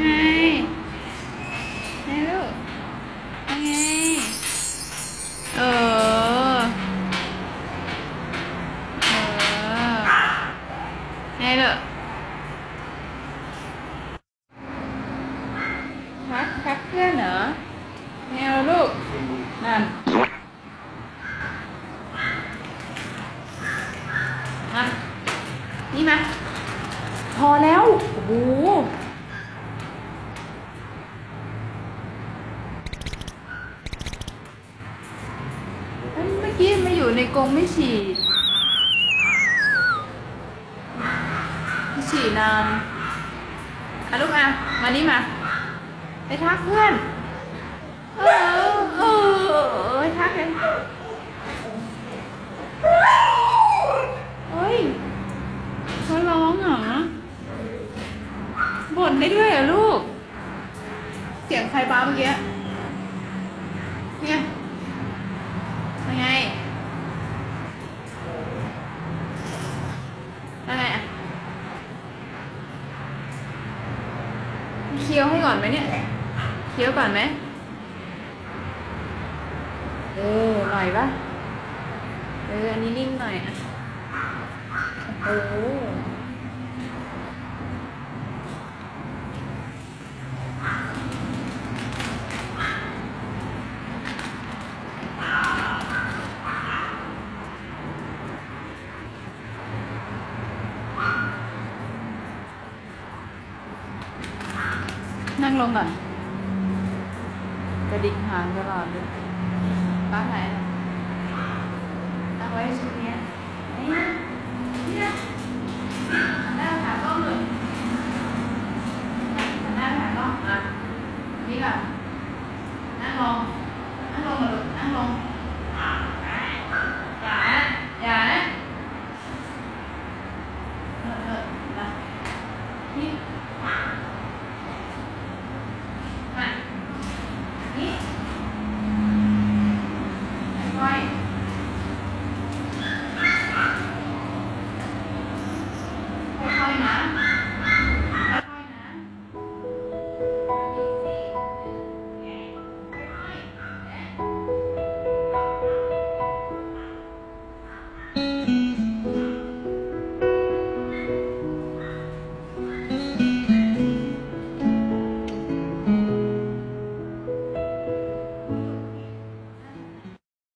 ไงไงลูกไงเออเออไงลูกพักพักเพื่อนเหรอไงเอาลูก นั่นมานี่มาพอแล้ว โอ้โห เอ้ยเมื่อกี้มาอยู่ในกรงไม่ฉี่ไม่ฉี่นานอะลูกอะ มานี่มา ไปทักเพื่อน เออเออไปทักเลยเฮ้ยเขาร้องเหรอบ่นได้ด้วยเหรอลูก เสียงใครบ้าเมื่อกี้ เนี่ยยังไงยังไงอะ เคี้ยวให้ก่อนไหมเนี่ย เคี้ยวก่อนไหมเออหน่อยปะเออ อันนี้นิ่มหน่อยอะโอ้ นั่งลงก่อน กระดิกหางตลอดเลยป้าไหนตั้งไว้ชุดนี้นี่นี่หน้าหากล้องหนึ่งหน้าหากล้องอะนี่ก่อนนั่งลง นั่งลงมาลูกนั่งลง อย่านะอย่านะเออเออนะนี่ เลยนะ